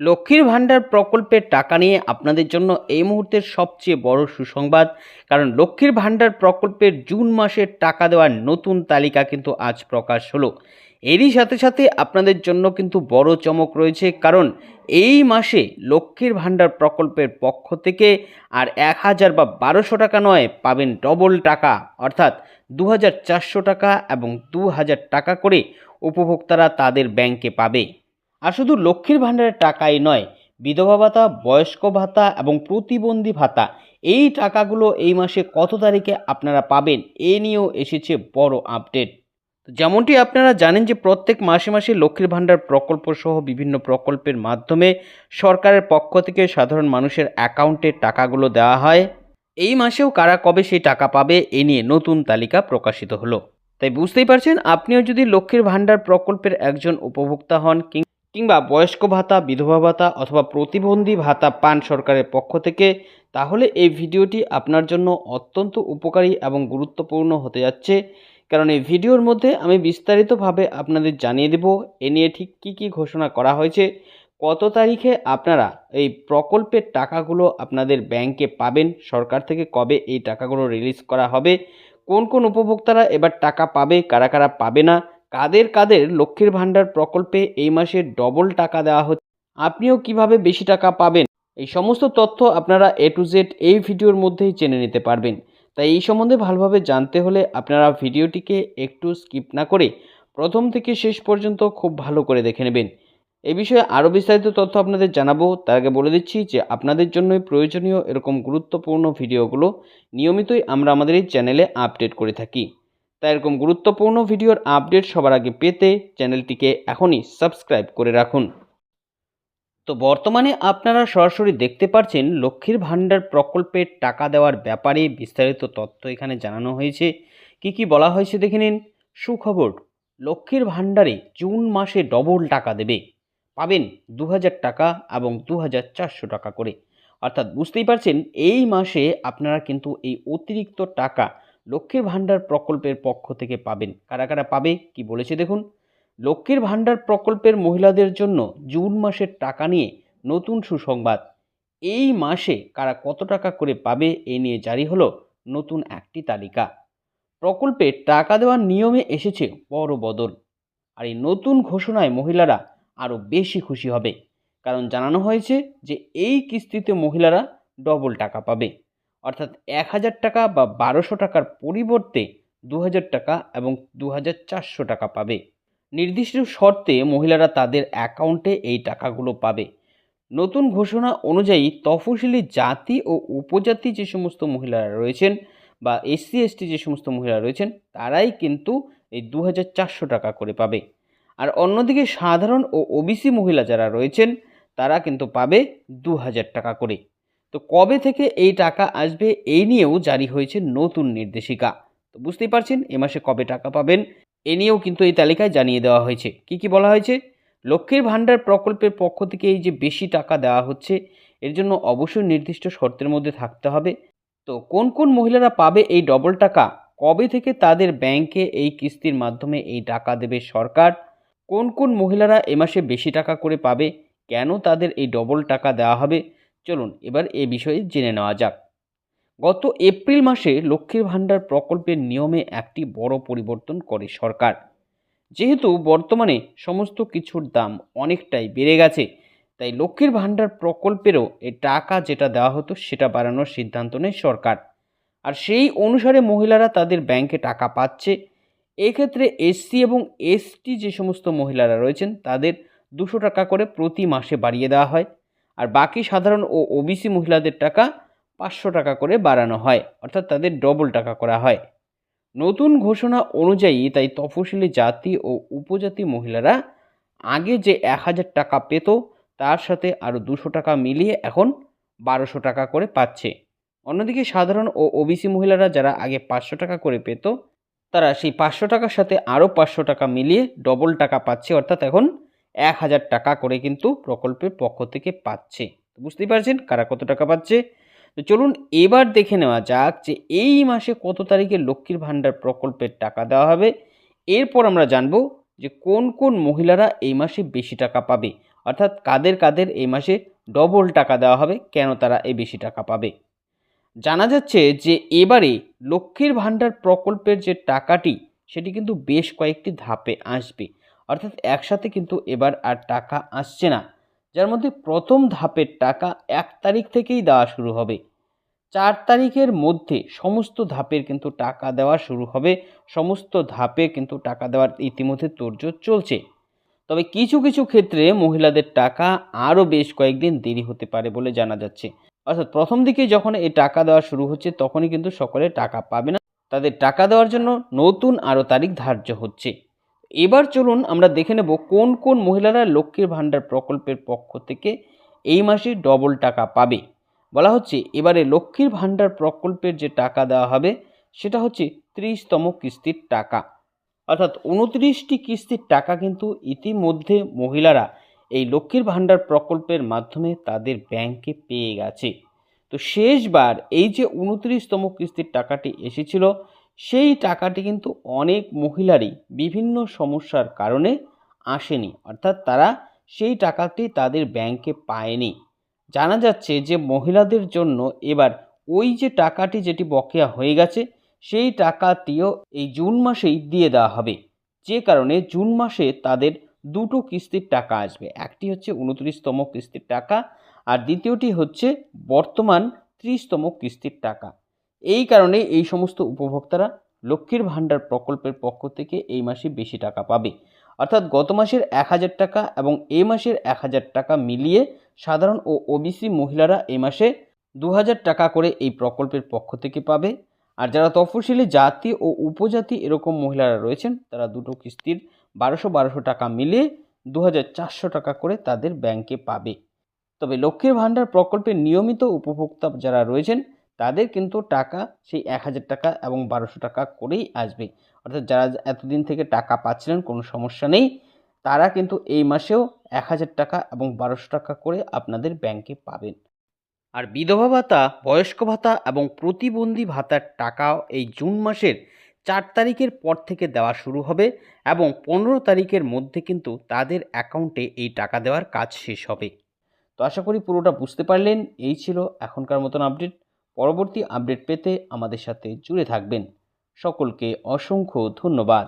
লক্ষ্মীর ভাণ্ডার প্রকল্পের টাকা নিয়ে আপনাদের জন্য এই মুহূর্তের সবচেয়ে বড় সুসংবাদ। কারণ লক্ষ্মীর ভাণ্ডার প্রকল্পের জুন মাসের টাকা দেওয়ার নতুন তালিকা কিন্তু আজ প্রকাশ হলো। এরই সাথে সাথে আপনাদের জন্য কিন্তু বড় চমক রয়েছে। কারণ এই মাসে লক্ষ্মীর ভাণ্ডার প্রকল্পের পক্ষ থেকে আর এক হাজার বা বারোশো টাকা নয়, পাবেন ডবল টাকা। অর্থাৎ দু হাজার চারশো টাকা এবং দু হাজার টাকা করে উপভোক্তারা তাদের ব্যাংকে পাবে। আর শুধু লক্ষ্মীর ভাণ্ডারের টাকাই নয়, বিধবা ভাতা, বয়স্ক ভাতা এবং প্রতিবন্ধী ভাতা, এই টাকাগুলো এই মাসে কত তারিখে আপনারা পাবেন এ নিয়েও এসেছে বড় আপডেট। যেমনটি আপনারা জানেন যে প্রত্যেক মাসে মাসে লক্ষ্মীর ভাণ্ডার প্রকল্প সহ বিভিন্ন প্রকল্পের মাধ্যমে সরকারের পক্ষ থেকে সাধারণ মানুষের অ্যাকাউন্টে টাকাগুলো দেওয়া হয়। এই মাসেও কারা কবে সেই টাকা পাবে এ নিয়ে নতুন তালিকা প্রকাশিত হলো। তাই বুঝতেই পারছেন, আপনিও যদি লক্ষ্মীর ভাণ্ডার প্রকল্পের একজন উপভোক্তা হন কিংবা বয়স্ক ভাতা, বিধবা ভাতা অথবা প্রতিবন্ধী ভাতা পান সরকারের পক্ষ থেকে, তাহলে এই ভিডিওটি আপনার জন্য অত্যন্ত উপকারী এবং গুরুত্বপূর্ণ হতে যাচ্ছে। কারণ এই ভিডিওর মধ্যে আমি বিস্তারিতভাবে আপনাদের জানিয়ে দেব, এ নিয়ে ঠিক কী কী ঘোষণা করা হয়েছে, কত তারিখে আপনারা এই প্রকল্পের টাকাগুলো আপনাদের ব্যাংকে পাবেন, সরকার থেকে কবে এই টাকাগুলো রিলিজ করা হবে, কোন কোন উপভোক্তারা এবার টাকা পাবে, কারা কারা পাবে না কাদের কাদের লক্ষ্মীর ভাণ্ডার প্রকল্পে এই মাসে ডবল টাকা দেওয়া হচ্ছে, আপনিও কীভাবে বেশি টাকা পাবেন? এই সমস্ত তথ্য আপনারা এ টু জেড এই ভিডিওর মধ্যেই জেনে নিতে পারবেন। তাই এই সম্বন্ধে ভালোভাবে জানতে হলে আপনারা ভিডিওটিকে একটু স্কিপ না করে প্রথম থেকে শেষ পর্যন্ত খুব ভালো করে দেখে নেবেন। এ বিষয়ে আরও বিস্তারিত তথ্য আপনাদের জানাব। তার আগে বলে দিচ্ছি যে আপনাদের জন্যই প্রয়োজনীয় এরকম গুরুত্বপূর্ণ ভিডিওগুলো নিয়মিতই আমরা আমাদের এই চ্যানেলে আপডেট করে থাকি। তাই এরকম গুরুত্বপূর্ণ ভিডিওর আপডেট সবার আগে পেতে চ্যানেলটিকে এখনই সাবস্ক্রাইব করে রাখুন। তো বর্তমানে আপনারা সরাসরি দেখতে পাচ্ছেন লক্ষ্মীর ভাণ্ডার প্রকল্পের টাকা দেওয়ার ব্যাপারে বিস্তারিত তথ্য এখানে জানানো হয়েছে। কি কি বলা হয়েছে দেখে নিন। সুখবর, লক্ষ্মীর ভাণ্ডারে জুন মাসে ডবল টাকা দেবে। পাবেন দু হাজার টাকা এবং দু হাজার চারশো টাকা করে। অর্থাৎ বুঝতেই পারছেন এই মাসে আপনারা কিন্তু এই অতিরিক্ত টাকা লক্ষ্মীর ভাণ্ডার প্রকল্পের পক্ষ থেকে পাবেন। কারা কারা পাবে, কি বলেছে দেখুন? লক্ষ্মীর ভাণ্ডার প্রকল্পের মহিলাদের জন্য জুন মাসের টাকা নিয়ে নতুন সুসংবাদ। এই মাসে কারা কত টাকা করে পাবে, এ নিয়ে জারি হলো নতুন একটি তালিকা। প্রকল্পে টাকা দেওয়ার নিয়মে এসেছে বড় বদল। আর এই নতুন ঘোষণায় মহিলারা আরও বেশি খুশি হবে। কারণ জানানো হয়েছে যে এই কিস্তিতে মহিলারা ডবল টাকা পাবে। অর্থাৎ এক হাজার টাকা বা বারোশো টাকার পরিবর্তে দু হাজার টাকা এবং দু হাজার চারশো টাকা পাবে। নির্দিষ্ট শর্তে মহিলারা তাদের অ্যাকাউন্টে এই টাকাগুলো পাবে। নতুন ঘোষণা অনুযায়ী তফসিলি জাতি ও উপজাতি যে সমস্ত মহিলারা রয়েছেন বা এসসি, এসটি যে সমস্ত মহিলা রয়েছেন, তারাই কিন্তু এই দু হাজার চারশো টাকা করে পাবে। আর অন্যদিকে সাধারণ ও ওবিসি মহিলা যারা রয়েছেন, তারা কিন্তু পাবে দু হাজার টাকা করে। তো কবে থেকে এই টাকা আসবে এই নিয়েও জারি হয়েছে নতুন নির্দেশিকা। তো বুঝতেই পারছেন, এ মাসে কবে টাকা পাবেন, এ নিয়েও কিন্তু এই তালিকায় জানিয়ে দেওয়া হয়েছে। কি কি বলা হয়েছে? লক্ষ্মীর ভাণ্ডার প্রকল্পের পক্ষ থেকে এই যে বেশি টাকা দেওয়া হচ্ছে, এর জন্য অবশ্যই নির্দিষ্ট শর্তের মধ্যে থাকতে হবে। তো কোন কোন মহিলারা পাবে এই ডবল টাকা? কবে থেকে তাদের ব্যাংকে এই কিস্তির মাধ্যমে এই টাকা দেবে সরকার? কোন কোন মহিলারা এ মাসে বেশি টাকা করে পাবে? কেন তাদের এই ডবল টাকা দেওয়া হবে? চলুন এবার এ বিষয়ে জেনে নেওয়া যাক। গত এপ্রিল মাসে লক্ষ্মীর ভাণ্ডার প্রকল্পের নিয়মে একটি বড় পরিবর্তন করে সরকার। যেহেতু বর্তমানে সমস্ত কিছুর দাম অনেকটাই বেড়ে গেছে, তাই লক্ষ্মীর ভাণ্ডার প্রকল্পেরও এ টাকা যেটা দেওয়া হতো সেটা বাড়ানোর সিদ্ধান্ত নেয় সরকার। আর সেই অনুসারে মহিলারা তাদের ব্যাংকে টাকা পাচ্ছে। এক্ষেত্রে এসসি এবং এসটি যে সমস্ত মহিলারা রয়েছেন, তাদের দুশো টাকা করে প্রতি মাসে বাড়িয়ে দেওয়া হয়। আর বাকি সাধারণ ও ওবিসি মহিলাদের টাকা পাঁচশো টাকা করে বাড়ানো হয়, অর্থাৎ তাদের ডবল টাকা করা হয়। নতুন ঘোষণা অনুযায়ী তাই তফসিলি জাতি ও উপজাতি মহিলারা আগে যে এক হাজার টাকা পেত, তার সাথে আরও দুশো টাকা মিলিয়ে এখন বারোশো টাকা করে পাচ্ছে। অন্যদিকে সাধারণ ও ওবিসি মহিলারা যারা আগে পাঁচশো টাকা করে পেত, তারা সেই পাঁচশো টাকার সাথে আরও পাঁচশো টাকা মিলিয়ে ডবল টাকা পাচ্ছে, অর্থাৎ এখন এক হাজার টাকা করে কিন্তু প্রকল্পের পক্ষ থেকে পাচ্ছে। বুঝতেই পারছেন কারা কত টাকা পাচ্ছে? তো চলুন এবার দেখে নেওয়া যাক যে এই মাসে কত তারিখে লক্ষ্মীর ভাণ্ডার প্রকল্পের টাকা দেওয়া হবে। এরপর আমরা জানব যে কোন কোন মহিলারা এই মাসে বেশি টাকা পাবে। অর্থাৎ কাদের কাদের এই মাসে ডবল টাকা দেওয়া হবে, কেন তারা এই বেশি টাকা পাবে? জানা যাচ্ছে যে এবারে লক্ষ্মীর ভাণ্ডার প্রকল্পের যে টাকাটি, সেটি কিন্তু বেশ কয়েকটি ধাপে আসবে। অর্থাৎ একসাথে কিন্তু এবার আর টাকা আসছে না। যার মধ্যে প্রথম ধাপের টাকা এক তারিখ থেকেই দেওয়া শুরু হবে। চার তারিখের মধ্যে সমস্ত ধাপের কিন্তু টাকা দেওয়া শুরু হবে। সমস্ত ধাপে কিন্তু টাকা দেওয়ার ইতিমধ্যে তোড়জোড় চলছে। তবে কিছু কিছু ক্ষেত্রে মহিলাদের টাকা আরও বেশ কয়েকদিন দেরি হতে পারে বলে জানা যাচ্ছে। অর্থাৎ প্রথম দিকে যখন এই টাকা দেওয়া শুরু হচ্ছে, তখনই কিন্তু সকলে টাকা পাবে না। তাদের টাকা দেওয়ার জন্য নতুন আরও তারিখ ধার্য হচ্ছে। এবার চলুন আমরা দেখে নেব কোন কোন মহিলারা লক্ষ্মীর ভাণ্ডার প্রকল্পের পক্ষ থেকে এই মাসে ডবল টাকা পাবে। বলা হচ্ছে এবারে লক্ষ্মীর ভাণ্ডার প্রকল্পের যে টাকা দেওয়া হবে, সেটা হচ্ছে ত্রিশতম কিস্তির টাকা। অর্থাৎ উনত্রিশটি কিস্তির টাকা কিন্তু ইতিমধ্যে মহিলারা এই লক্ষ্মীর ভাণ্ডার প্রকল্পের মাধ্যমে তাদের ব্যাংকে পেয়ে গেছে। তো শেষবার এই যে উনত্রিশতম কিস্তির টাকাটি এসেছিল সেই টাকাটি কিন্তু অনেক মহিলারই বিভিন্ন সমস্যার কারণে আসেনি। অর্থাৎ তারা সেই টাকাটি তাদের ব্যাংকে পায়নি। জানা যাচ্ছে যে মহিলাদের জন্য এবার ওই যে টাকাটি যেটি বকেয়া হয়ে গেছে, সেই টাকাটিও এই জুন মাসেই দিয়ে দেওয়া হবে। যে কারণে জুন মাসে তাদের দুটো কিস্তির টাকা আসবে। একটি হচ্ছে উনত্রিশতম কিস্তির টাকা আর দ্বিতীয়টি হচ্ছে বর্তমান ত্রিশতম কিস্তির টাকা। এই কারণে এই সমস্ত উপভোক্তারা লক্ষ্মীর ভাণ্ডার প্রকল্পের পক্ষ থেকে এই মাসে বেশি টাকা পাবে। অর্থাৎ গত মাসের এক হাজার টাকা এবং এই মাসের এক হাজার টাকা মিলিয়ে সাধারণ ও ওবিসি মহিলারা এই মাসে দু হাজার টাকা করে এই প্রকল্পের পক্ষ থেকে পাবে। আর যারা তফসিলি জাতি ও উপজাতি এরকম মহিলারা রয়েছেন, তারা দুটো কিস্তির বারোশো বারোশো টাকা মিলিয়ে দু হাজার চারশো টাকা করে তাদের ব্যাংকে পাবে। তবে লক্ষ্মীর ভাণ্ডার প্রকল্পের নিয়মিত উপভোক্তা যারা রয়েছেন তাদের কিন্তু টাকা সেই এক হাজার টাকা এবং বারোশো টাকা করেই আসবে। অর্থাৎ যারা এতদিন থেকে টাকা পাচ্ছিলেন, কোনো সমস্যা নেই। তারা কিন্তু এই মাসেও এক হাজার টাকা এবং বারোশো টাকা করে আপনাদের ব্যাংকে পাবেন। আর বিধবা ভাতা, বয়স্ক ভাতা এবং প্রতিবন্ধী ভাতার টাকাও এই জুন মাসের চার তারিখের পর থেকে দেওয়া শুরু হবে এবং পনেরো তারিখের মধ্যে কিন্তু তাদের অ্যাকাউন্টে এই টাকা দেওয়ার কাজ শেষ হবে। তো আশা করি পুরোটা বুঝতে পারলেন। এই ছিল এখনকার মতন আপডেট। পরবর্তী আপডেট পেতে আমাদের সাথে জুড়ে থাকবেন। সকলকে অসংখ্য ধন্যবাদ।